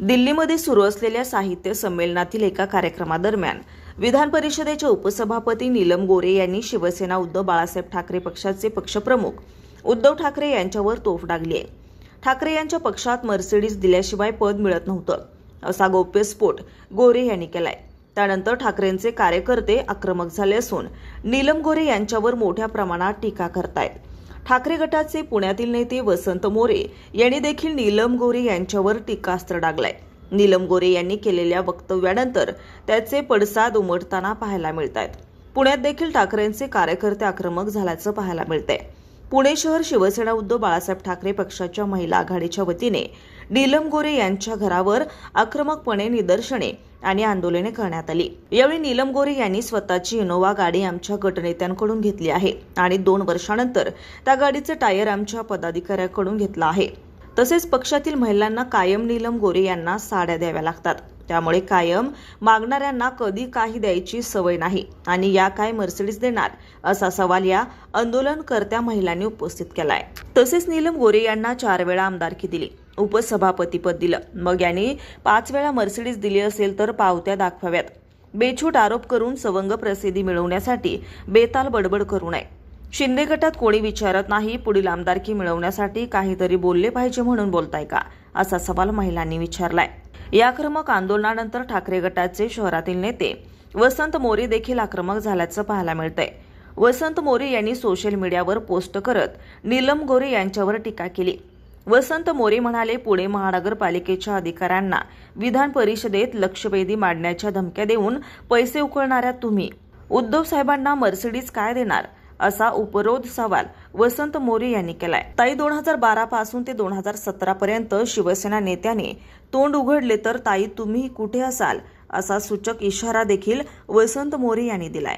दिल्लीमध्ये सुरू असलेल्या साहित्य संमेलनातील एका कार्यक्रमादरम्यान विधान परिषदेच्या उपसभापती नीलम गोरे यांनी शिवसेना उद्धव बाळासाहेब ठाकरे पक्षाचे पक्षप्रमुख उद्धव ठाकरे यांच्यावर तोफ डागली आहे. ठाकरे यांच्या पक्षात मर्सिडीज दिल्याशिवाय पद मिळत नव्हतं असा गौप्यस्फोट गोरे यांनी केलाय. त्यानंतर ठाकरेंचे कार्यकर्ते आक्रमक झाले असून नीलम गोरे यांच्यावर मोठ्या प्रमाणात टीका करतायत. ठाकरे गटाचे पुण्यातील नेते वसंत मोरे यांनी देखील नीलम गोरे यांच्यावर टीकास्त्र डागलाय. नीलम गोरे यांनी केलेल्या वक्तव्यानंतर त्याचे पडसाद उमटताना पाहायला मिळत आहेत पुण्यात देखील ठाकरेंचे कार्यकर्ते आक्रमक झाल्याचं पाहायला मिळतंय. पुणे शहर शिवसेना उद्धव बाळासाहेब ठाकरे पक्षाच्या महिला आघाडीच्या वतीने नीलम गोरे यांच्या घरावर आक्रमकपणे निदर्शने आणि आंदोलने करण्यात आली. यावेळी नीलम गोरे यांनी स्वतःची इनोवा गाडी आमच्या गटनेत्यांकडून घेतली आहे आणि दोन वर्षानंतर त्या गाडीचं टायर आमच्या पदाधिकाऱ्याकडून घेतला आहे. तसेच पक्षातील महिलांना कायम नीलम गोरे यांना साड्या द्याव्या लागतात. त्यामुळे कायम मागणाऱ्यांना कधी काही द्यायची सवय नाही. आणि या काय मर्सिडीज देणार? असा सवाल या आंदोलनकर्त्या महिलांनी उपस्थित केलाय. तसेच नीलम गोरे यांना चार वेळा आमदारकी दिली. उपसभापतीपद दिलं. मग यांनी पाच वेळा मर्सिडीज दिली असेल तर पावत्या दाखवाव्यात. बेछूट आरोप करून सवंग प्रसिद्धी मिळवण्यासाठी बेताल बडबड करू नये. शिंदे गटात कोणी विचारत नाही पुढील आमदारकी मिळवण्यासाठी काहीतरी बोलले पाहिजे म्हणून बोलताय का? असा सवाल महिलांनी विचारलाय. या आक्रमक आंदोलनानंतर ठाकरे गटाचे शहरातील नेते वसंत मोरे देखील आक्रमक झाल्याचं पाहायला मिळतंय. वसंत मोरे यांनी सोशल मीडियावर पोस्ट करत नीलम गोरे यांच्यावर टीका केली. वसंत मोरे म्हणाले पुणे महानगरपालिकेच्या अधिकाऱ्यांना विधान परिषदेत लक्षवेधी मांडण्याच्या धमक्या देऊन पैसे उकळणाऱ्या तुम्ही. उद्धव साहेबांना मर्सिडीज काय देणार? असा उपरोध सवाल वसंत मोरे यांनी केलाय. ताई दोन हजार बारा पासून ते दोन हजार सतरा पर्यंत शिवसेना नेत्याने तोंड उघडले तर ताई तुम्ही कुठे असाल असा सूचक इशारा देखील वसंत मोरे यांनी दिलाय.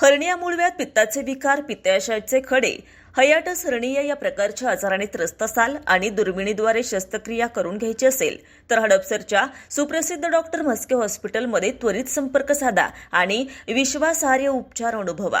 हर्निया मूळव्यात पित्ताचे विकार पित्ताशयाचे खडे हयाटस हर्णीय या प्रकारच्या आजाराने त्रस्त असाल आणि दुर्बिणीद्वारे शस्त्रक्रिया करून घ्यायची असेल तर हडपसरच्या सुप्रसिद्ध डॉक्टर म्हस्के हॉस्पिटलमध्ये त्वरित संपर्क साधा आणि विश्वासार्ह उपचार अनुभवा.